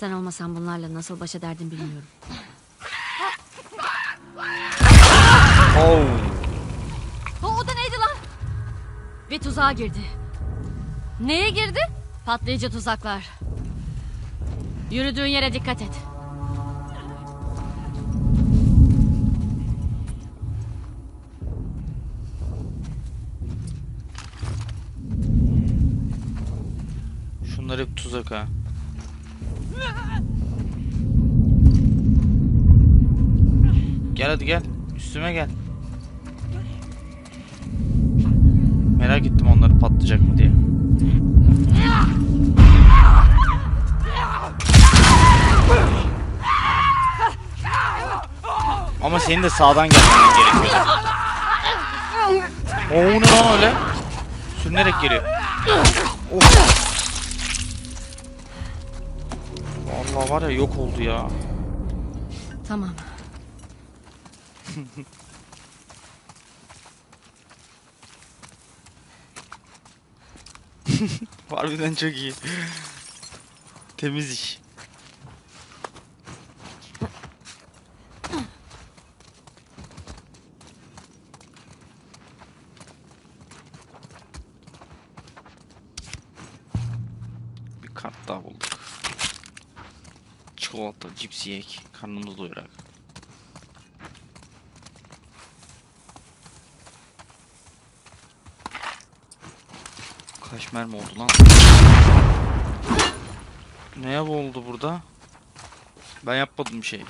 Sen olmasan bunlarla nasıl baş ederdim bilmiyorum. Oh. O, o da neydi lan? Bir tuzağa girdi. Neye girdi? Patlayıcı tuzaklar. Yürüdüğün yere dikkat et. Şunlar hep tuzak ha. Gel hadi gel. Üstüme gel. Merak ettim onları patlayacak mı diye. Ama senin de sağdan gelmen gerekiyor. Oo ne lan öyle? Sürünerek geliyor. Of. Vallahi var ya yok oldu ya. Tamam. Harbiden çok iyi. Temiz iş. Bir kart daha bulduk. Çikolata, cips yiyek. Karnımızı doyurak. Kaç mermi oldu lan? Neye oldu burada? Ben yapmadım bir şey.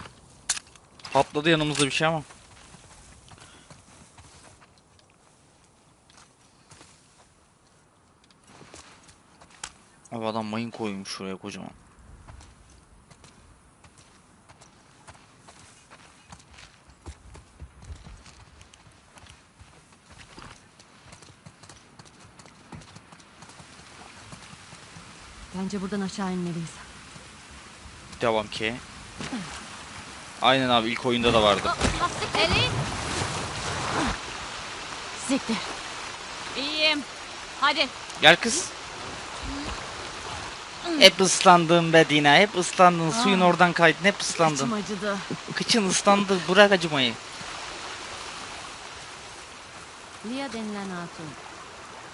Patladı yanımızda bir şey ama. Abi adam mayın koymuş şuraya kocaman. Bence buradan aşağı inmeliyiz. Devam ki. Aynen abi ilk oyunda da vardı. Elin! Siktir. İyiyim. Hadi. Gel kız. Hep ıslandın be Dina. Hep ıslandın. Suyun oradan kaydın. Hep ıslandın. acıdı. Kıçın ıslandı. Bırak acımayı. Lia denilen hatun.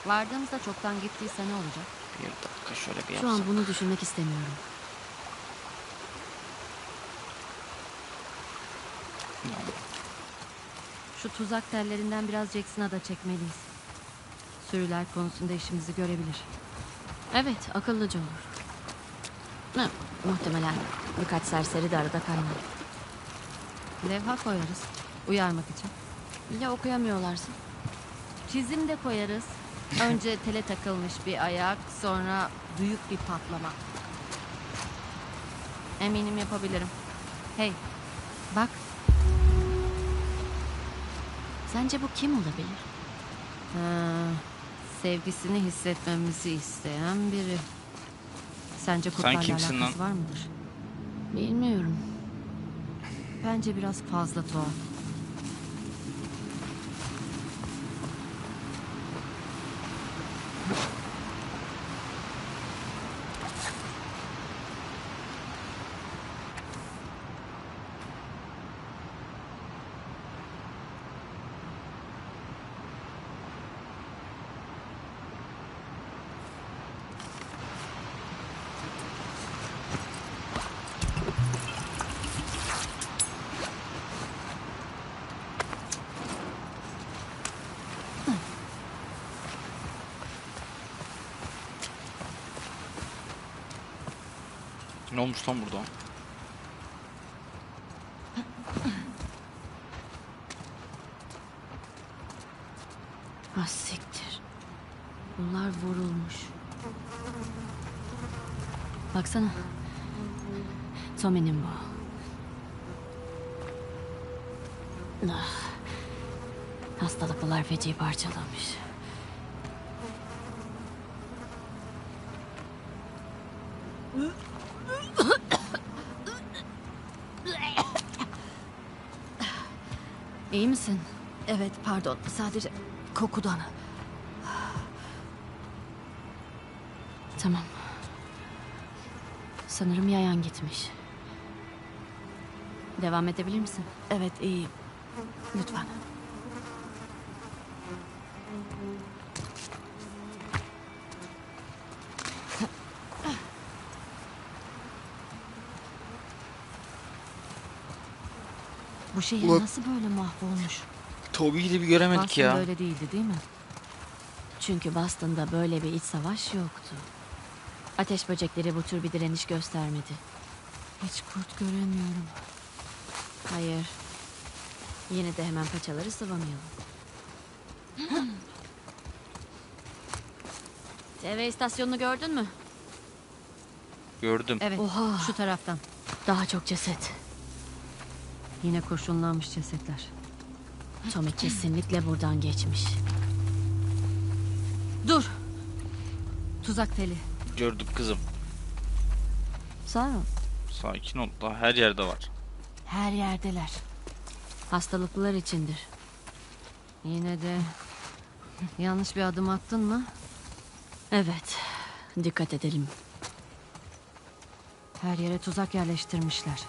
Vardığımızda çoktan gittiyse ne olacak? Bir dakika şöyle bir Şu yapsam. an bunu düşünmek istemiyorum. Şu tuzak tellerinden biraz Jackson'a da çekmeliyiz. Sürüler konusunda işimizi görebilir. Evet, akıllıca olur. Hı, muhtemelen birkaç serseri de arada kaynar. Levha koyarız, uyarmak için. Ya okuyamıyorlarsa? Çizim de koyarız. Önce tele takılmış bir ayak, sonra büyük bir patlama. Eminim yapabilirim. Hey, bak. Sence bu kim olabilir? Ha, sevgisini hissetmemizi isteyen biri. Sence kurtlarla kimsin alakası var mıdır? Bilmiyorum. Bence biraz fazla tuhaf. Ne olmuş lan burada? Ah. Bunlar vurulmuş. Baksana. Tommy'nin bu. Ah. Hastalıklılar feci parçalamış. İyi misin? Evet pardon sadece kokudan. Tamam. Sanırım yayan gitmiş. Devam edebilir misin? Evet iyiyim. Lütfen. Bu şehir Ulan- nasıl böyle mahvolmuş? Toby'yi de bir göremedik Boston ya. böyle değildi değil mi? Çünkü Boston'da böyle bir iç savaş yoktu. Ateş böcekleri bu tür bir direniş göstermedi. Hiç kurt göremiyorum. Hayır. Yine de hemen paçaları sıvamayalım. TV istasyonunu gördün mü? Gördüm. Evet. Oha. Şu taraftan. Daha çok ceset. Yine kurşunlanmış cesetler. Tommy kesinlikle buradan geçmiş. Dur. Tuzak teli. Gördük kızım. Sağ ol. Sakin ol. Daha her yerde var. Her yerdeler. Hastalıklılar içindir. Yine de yanlış bir adım attın mı? Evet. Dikkat edelim. Her yere tuzak yerleştirmişler.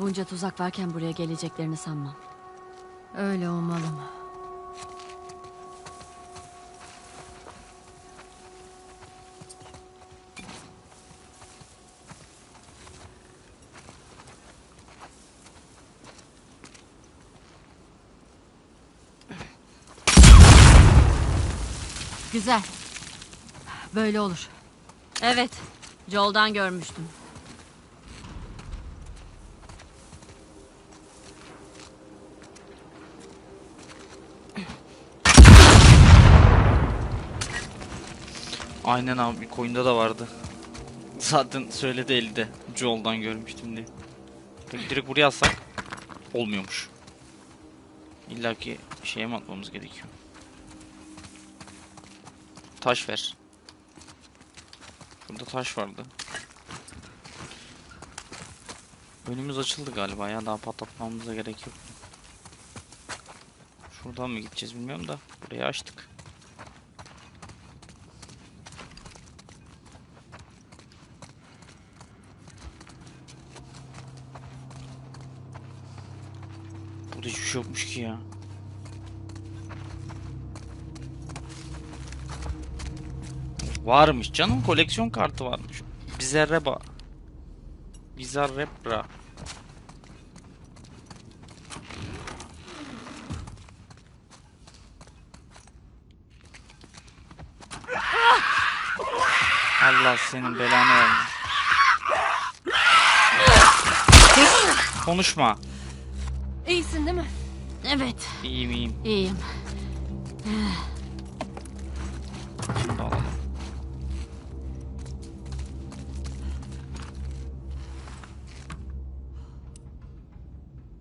Bunca tuzak varken buraya geleceklerini sanmam. Öyle umalım. Güzel. Böyle olur. Evet. Joel'dan görmüştüm. Aynen abi. Oyunda da vardı. Zaten söyledi elde. Joel'dan görmüştüm diye. Peki direkt buraya atsak olmuyormuş. İlla ki şeye mi atmamız gerekiyor? Taş ver. Burada taş vardı. Önümüz açıldı galiba ya. Daha patlatmamıza gerek yok. Şuradan mı gideceğiz bilmiyorum da. Burayı açtık. Hiçbir şey yokmuş ki ya. Varmış canım koleksiyon kartı varmış. Bizarreba. Bizarrebra. Allah senin belanı. Sus! Konuşma. Evet. İyiyim iyiyim. iyiyim. Şunu da alalım.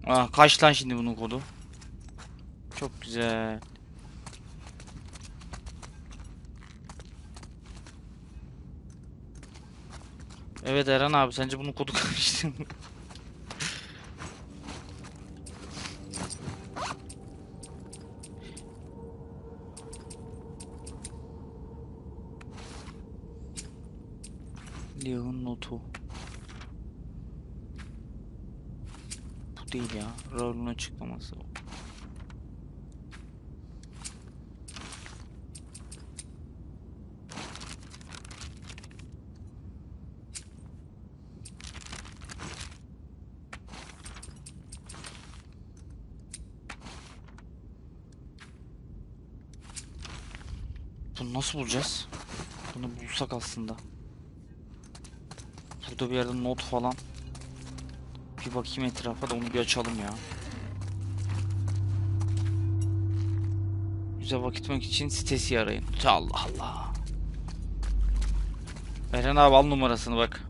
Ah kaç lan şimdi bunun kodu? Çok güzel. Evet Eren abi sence bunun kodu kaçtı? Leon notu. Bu değil ya. Raul'un açıklaması. Bunu nasıl bulacağız? Bunu bulsak aslında. Burada bir yerde not falan. Bir bakayım etrafa da onu bir açalım ya. Güzel vakit etmek için sitesi arayın. Allah Allah. Eren abi al numarasını bak.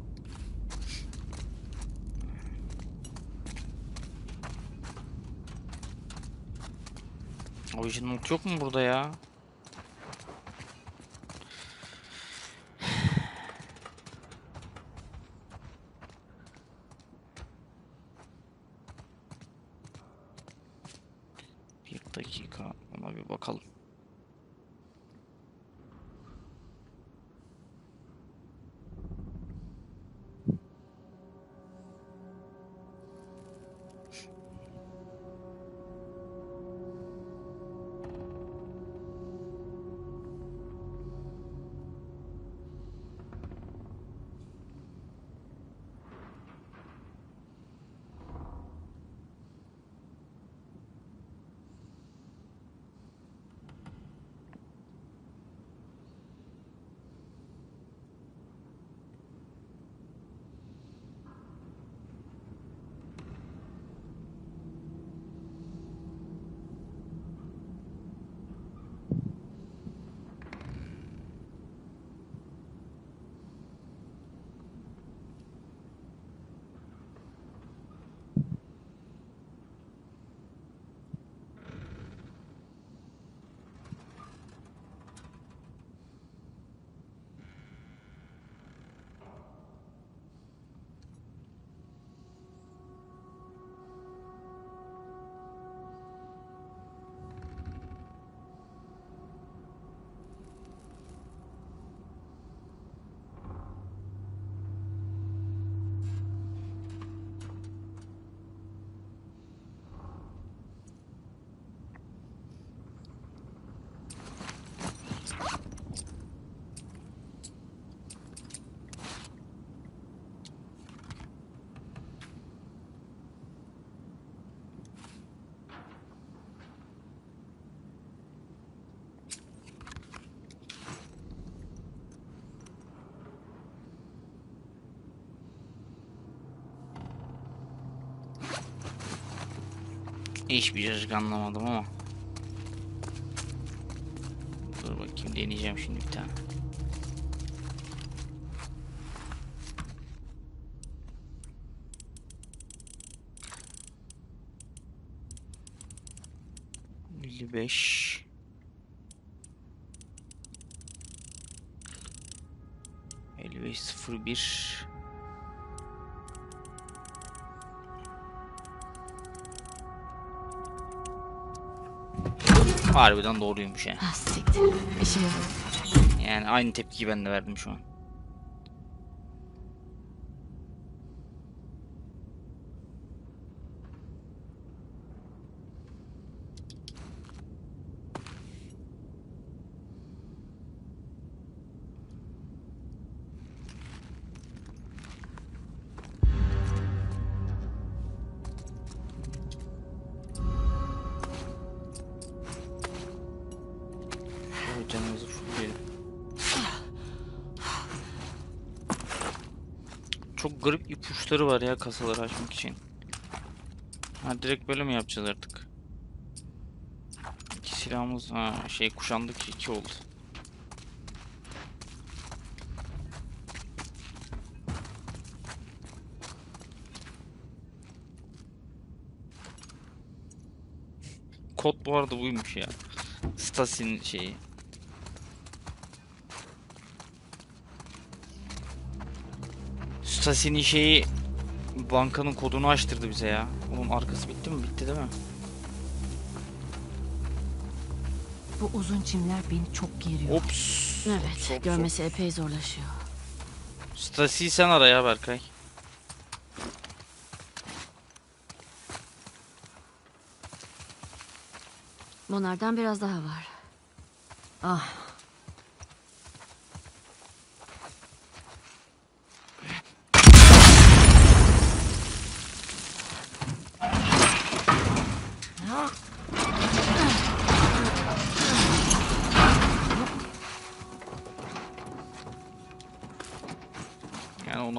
O işin not yok mu burada ya? Bir dakika ona bir bakalım. Hiçbir cacık anlamadım ama. Dur bakayım deneyeceğim şimdi bir tane. Beş. Elli beş sıfır bir. Harbiden doğruymuş yani. Ah siktir. İşe yarıyor. Yani aynı tepkiyi ben de verdim şu an. İpuçları var ya kasaları açmak için. Ha direkt böyle mi yapacağız artık? İki silahımız ha şey kuşandık iki oldu. Kod bu arada buymuş ya. Stasin şeyi. Stasi'nin şeyi bankanın kodunu açtırdı bize ya. Oğlum arkası bitti mi? Bitti değil mi? Bu uzun çimler beni çok geriyor. Ops. Evet, sok. görmesi epey zorlaşıyor. Stasi'yi sen ara ya Berkay. Bunlardan biraz daha var. Ah.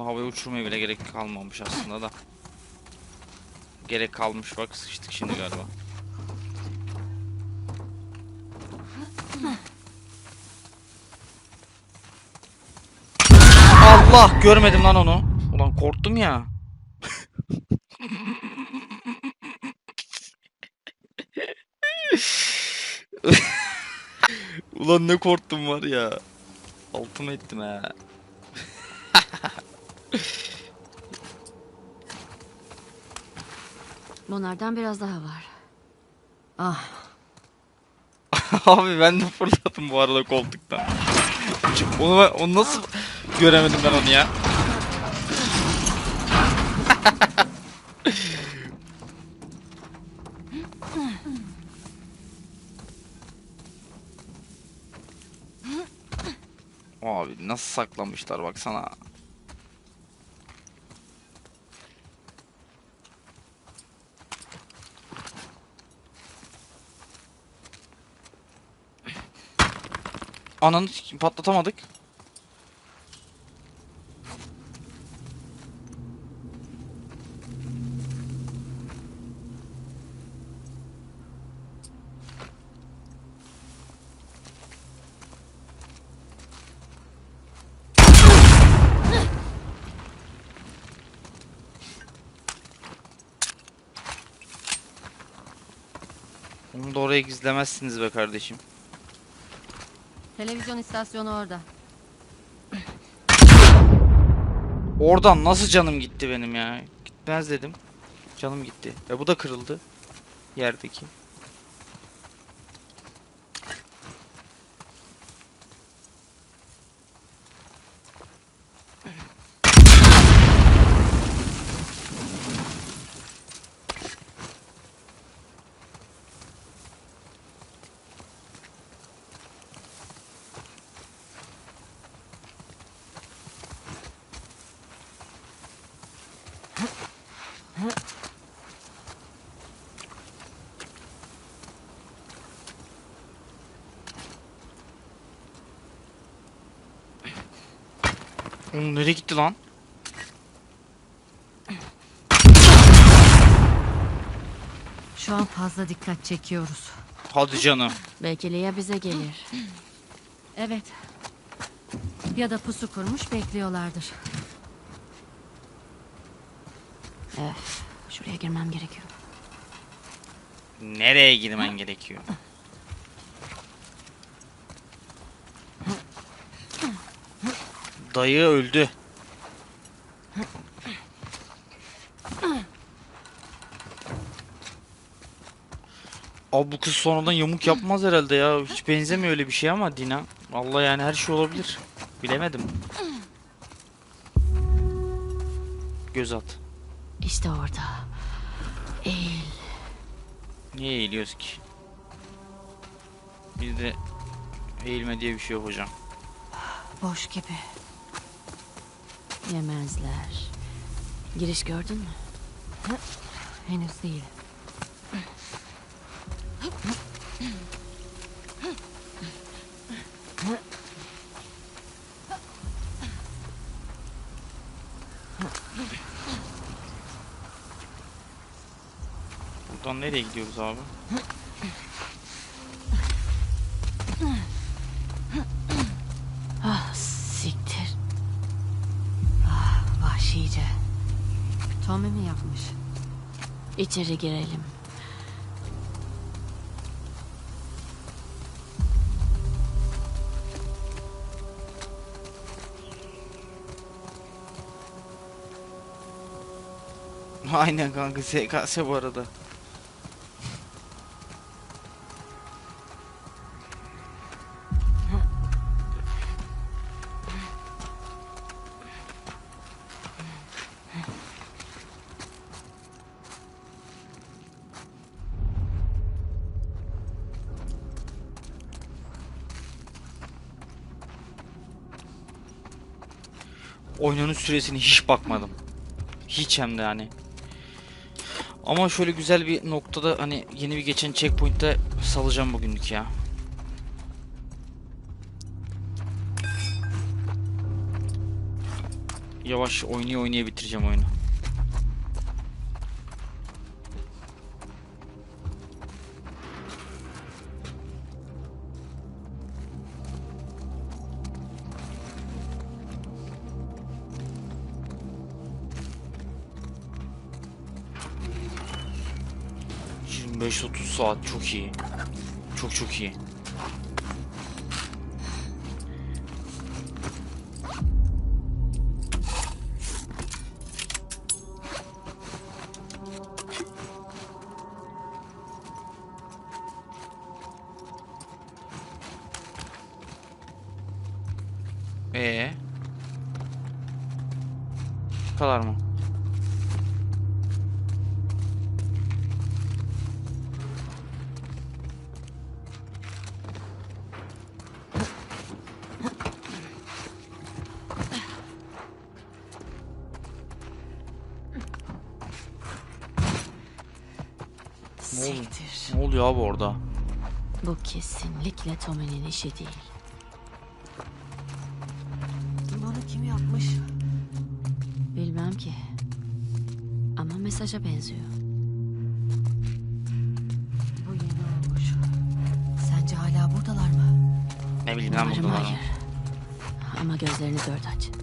Onu havaya uçurmaya bile gerek kalmamış aslında da. Gerek kalmış bak sıçtık şimdi galiba. Allah görmedim lan onu. Ulan korktum ya. Ulan ne korktum var ya. Altıma ettim ha. Bunlardan biraz daha var. Ah. Abi ben de fırladım bu arada koltuktan. Onu, ben- onu nasıl göremedim ben onu ya? Abi nasıl saklamışlar baksana. Ananı patlatamadık. Onu da oraya gizlemezsiniz be kardeşim. Televizyon istasyonu orada. Oradan nasıl canım gitti benim ya? Gitmez dedim. Canım gitti. E bu da kırıldı. Yerdeki. Oğlum nereye gitti lan? Şu an fazla dikkat çekiyoruz. Hadi canım. Belki Lia bize gelir. Evet. Ya da pusu kurmuş bekliyorlardır. Öf, şuraya girmem gerekiyor. Nereye girmen gerekiyor? Dayı öldü. Abi bu kız sonradan yamuk yapmaz herhalde ya. Hiç benzemiyor öyle bir şey ama Dina. Vallahi yani her şey olabilir. Bilemedim. Göz at. İşte orada. Eğil. Niye eğiliyoruz ki? Bizde eğilme diye bir şey yok hocam. Boş gibi. Yemezler. Giriş gördün mü? Henüz değil. Buradan nereye gidiyoruz abi? Ah siktir. Ah vahşice. Tommy mi yapmış? İçeri girelim. Aynen kanka SKS bu arada. Oyunun süresini hiç bakmadım. Hiç hem de yani. Ama şöyle güzel bir noktada hani yeni bir geçen checkpoint'te salacağım bugünlük ya. Yavaş oynaya oynaya bitireceğim oyunu. ...25-30 saat çok iyi. Çok çok iyi. Ee? Bu kadar mı? Oluyor abi orada? Bu kesinlikle Tommy'nin işi değil. Bunu kim yapmış? Bilmem ki. Ama mesaja benziyor. Bu yeni olmuş. Sence hala buradalar mı? Ne bileyim ben Umarım burada hayır. Ama gözlerini dört aç.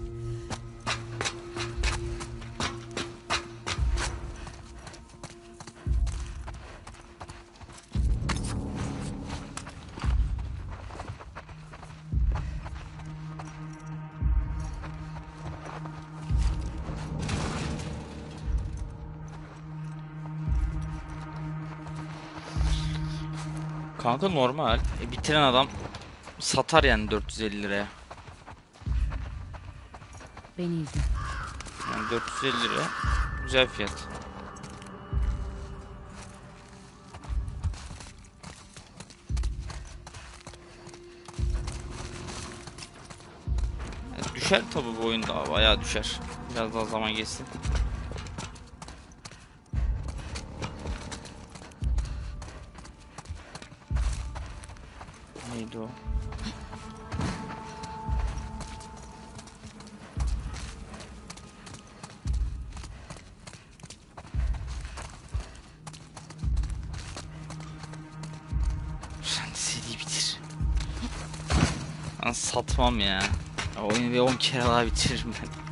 Kanka normal. E, bitiren adam satar yani 450 liraya. Beni izle. Yani 450 lira güzel fiyat. Ya düşer tabi bu oyunda bayağı düşer. Biraz daha zaman geçsin. Neydi o? Sen CD bitir. Ben satmam ya. Oyunu bir 10 kere daha bitiririm ben.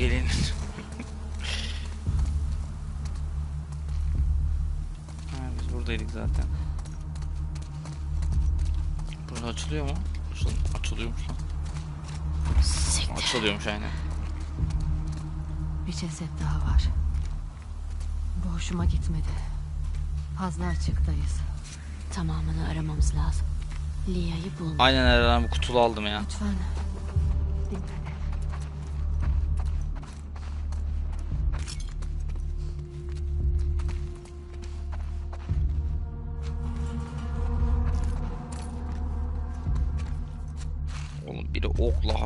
Gelin. ha, biz buradaydık zaten. Burada açılıyor mu? Açıl açılıyormuş lan. Siktir. Açılıyormuş aynen. Bir ceset daha var. Bu hoşuma gitmedi. Fazla açıktayız. Tamamını aramamız lazım. Lia'yı bulma. Aynen Eren bu kutulu aldım ya. Lütfen. Dikkat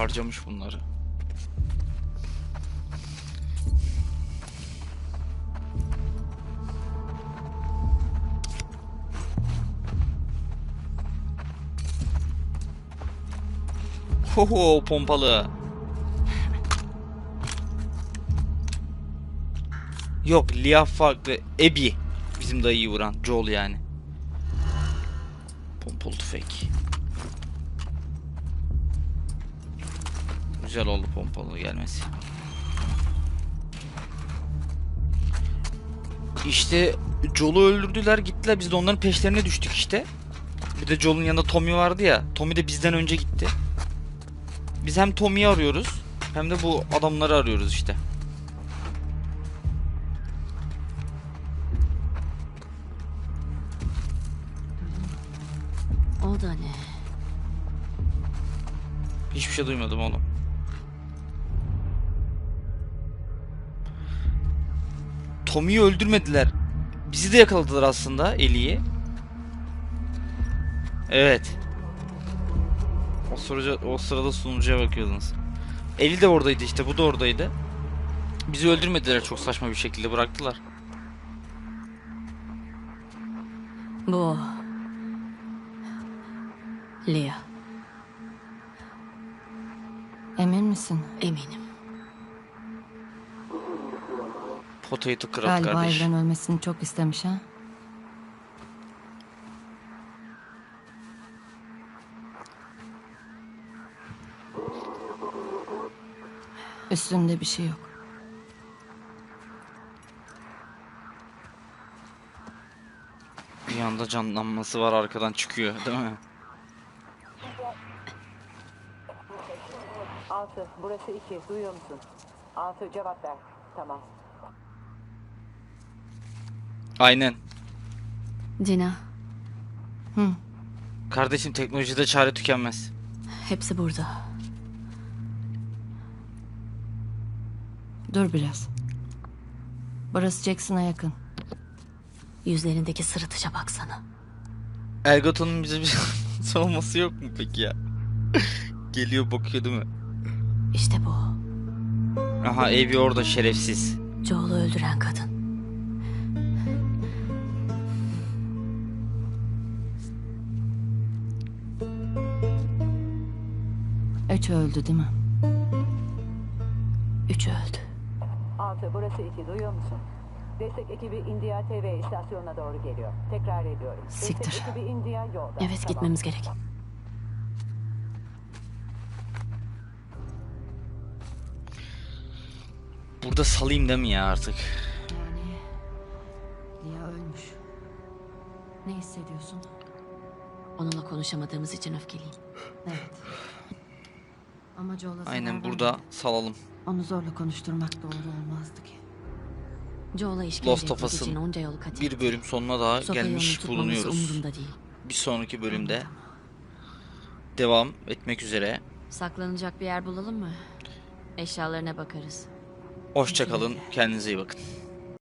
harcamış bunları. Hoho pompalı. Yok Lia farklı. Ebi. Bizim dayıyı vuran. Joel yani. Pompalı tüfek. Güzel oldu pompalı gelmesi. İşte Joel'u öldürdüler gittiler biz de onların peşlerine düştük işte. Bir de Joel'un yanında Tommy vardı ya. Tommy de bizden önce gitti. Biz hem Tommy'yi arıyoruz hem de bu adamları arıyoruz işte. O da ne? Hiçbir şey duymadım oğlum. Tommy'yi öldürmediler. Bizi de yakaladılar aslında Ellie'yi. Evet. O sırada, o sırada sunucuya bakıyordunuz. Ellie de oradaydı işte bu da oradaydı. Bizi öldürmediler çok saçma bir şekilde bıraktılar. Bu. Lia. Emin misin? Eminim. Potato Krat Galiba kardeş. Evren ölmesini çok istemiş ha. Üstünde bir şey yok. Bir anda canlanması var arkadan çıkıyor değil mi? Altı, burası iki. Duyuyor musun? Altı, cevap ver. Tamam. Aynen. Dina. Hı. Kardeşim teknolojide çare tükenmez. Hepsi burada. Dur biraz. Burası Jackson'a yakın. Yüzlerindeki sırıtışa baksana. Ergoton'un bize bir savunması yok mu peki ya? Geliyor bakıyor değil mi? İşte bu. Aha Evi orada şerefsiz. Joel'u öldüren kadın. Üç öldü değil mi? Üçü öldü. Altı, burası iki. Duyuyor musun? Destek ekibi India TV istasyonuna doğru geliyor. Tekrar ediyorum. Siktir. Destek ekibi India yolda. Evet Tamam. gitmemiz gerek. Burada salayım değil mi ya artık? Yani... Lia ölmüş. Ne hissediyorsun? Onunla konuşamadığımız için öfkeliyim. Evet. Ama Joel'a Aynen zarar burada vermedi. salalım. Onu zorla konuşturmak doğru olmazdı ki. Joel'a işkence Lost of etmek Us'ın için onca yolu kat Bir bölüm sonuna daha Sofya'yı gelmiş tutmamız bulunuyoruz. umurumda değil. Bir sonraki bölümde devam etmek üzere. Saklanacak bir yer bulalım mı? Eşyalarına bakarız. Hoşçakalın. Kendinize iyi bakın.